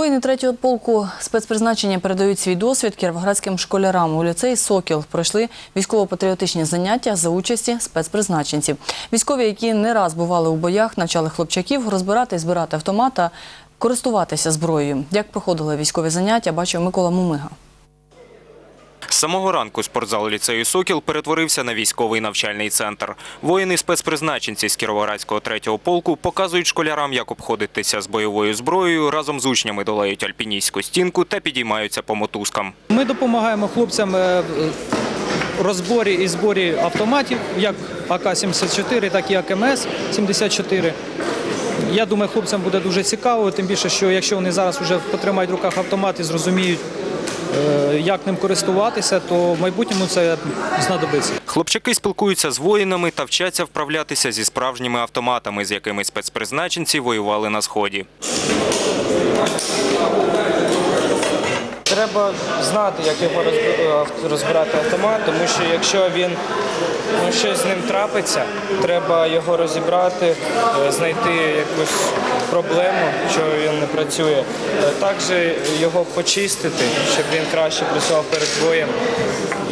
Воїни третього полку спецпризначення передають свій досвід кіровоградським школярам. У ліцеї Сокіл пройшли військово-патріотичні заняття за участі спецпризначенців. Військові, які не раз бували у боях, навчали хлопчаків розбирати і збирати автомат та користуватися зброєю. Як проходили військові заняття, бачив Микола Мумига. Самого ранку спортзал ліцею «Сокіл» перетворився на військовий навчальний центр. Воїни спецпризначенці з Кіровоградського третього полку показують школярам, як обходитися з бойовою зброєю, разом з учнями долають альпіністську стінку та підіймаються по мотузкам. Ми допомагаємо хлопцям е, в розборі і зборі автоматів, як АК-74, так і АКМС-74. Я думаю, хлопцям буде дуже цікаво, тим більше, що якщо вони зараз вже потримають в руках автомат і зрозуміють, е, як ним користуватися, то в майбутньому це знадобиться. Хлопчаки спілкуються з воїнами та вчаться вправлятися зі справжніми автоматами, з якими спецпризначенці воювали на Сході. Треба знати, як його е, розбирати автомат, тому що якщо він ну, щось з ним трапиться, треба його розібрати, е, знайти якусь проблему, що він не працює. Е, Також його почистити, щоб він краще працював перед боєм.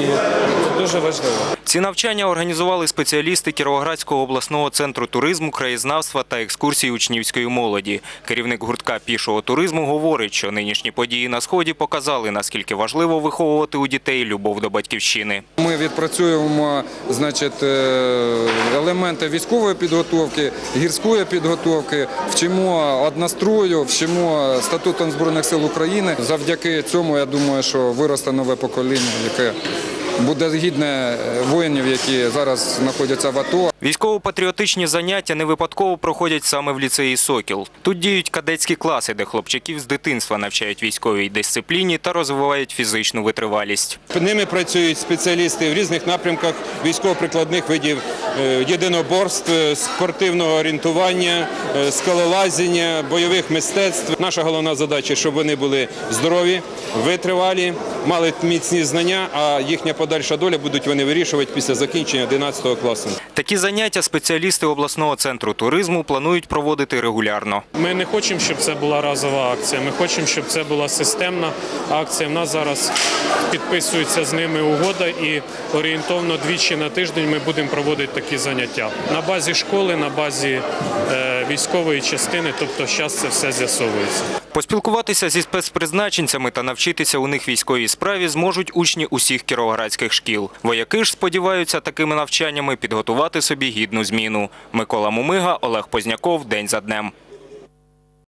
І це дуже важливо. Ці навчання організували спеціалісти Кіровоградського обласного центру туризму, краєзнавства та екскурсій учнівської молоді. Керівник гуртка пішого туризму говорить, що нинішні події на сході показали, наскільки важливо виховувати у дітей любов до батьківщини. Ми відпрацюємо значить, е, елементи військової підготовки, гірської підготовки, вчимо однострою, вчимо статутом Збройних сил України. Завдяки цьому я думаю, що виросте нове покоління, яке буде гідне воїнів, які зараз знаходяться в АТО. Військово-патріотичні заняття не випадково проходять саме в ліцеї «Сокіл». Тут діють кадетські класи, де хлопчаків з дитинства навчають військовій дисципліні та розвивають фізичну витривалість. Ними працюють спеціалісти в різних напрямках військово-прикладних видів е, єдиноборств, е, спортивного орієнтування, е, скалолазіння, бойових мистецтв. Наша головна задача, щоб вони були здорові, витривалі, мали міцні знання, а їхня подальша доля будуть вони вирішувати після закінчення 11 класу. Такі заняття спеціалісти обласного центру туризму планують проводити регулярно. Ми не хочемо, щоб це була разова акція. Ми хочемо, щоб це була системна акція. В нас зараз підписується з ними угода, і орієнтовно двічі на тиждень ми будемо проводити такі заняття на базі школи, на базі е, військової частини. Тобто, зараз це все з'ясовується. Поспілкуватися зі спецпризначенцями та навчитися у них військовій справі зможуть учні усіх кіровоградських шкіл. Вояки ж сподіваються такими навчаннями підготувати собі гідну зміну. Микола Мумига, Олег Позняков. День за днем.